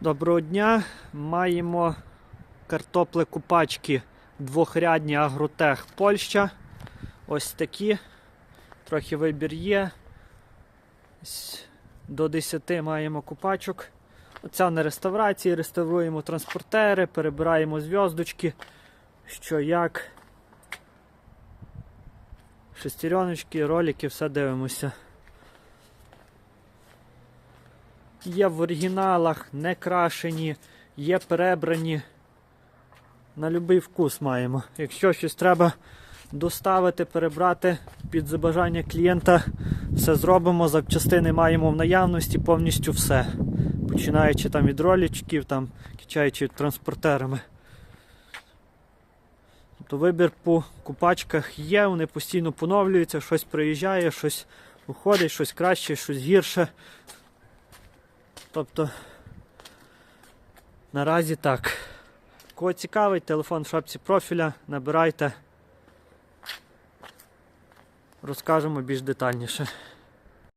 Доброго дня. Маємо картопли купачки двохрядні Агротех Польща. Ось такі. Трохи вибір є. До 10 маємо купачок. Оця на реставрації. Реставруємо транспортери, перебираємо зв'язочки. Що як. Шестереночки, ролики, все дивимося. Є в оригіналах, не крашені, є перебрані. На будь-який вкус маємо. Якщо щось треба доставити, перебрати під забажання клієнта, все зробимо. Запчастини маємо в наявності повністю все. Починаючи там від ролічків, там, кичаючи транспортерами. Тобто вибір по купачках є, вони постійно поновлюються, щось приїжджає, щось уходить, щось краще, щось гірше. Тобто наразі так. Кого цікавить, телефон в шапці профіля, набирайте. Розкажемо більш детальніше.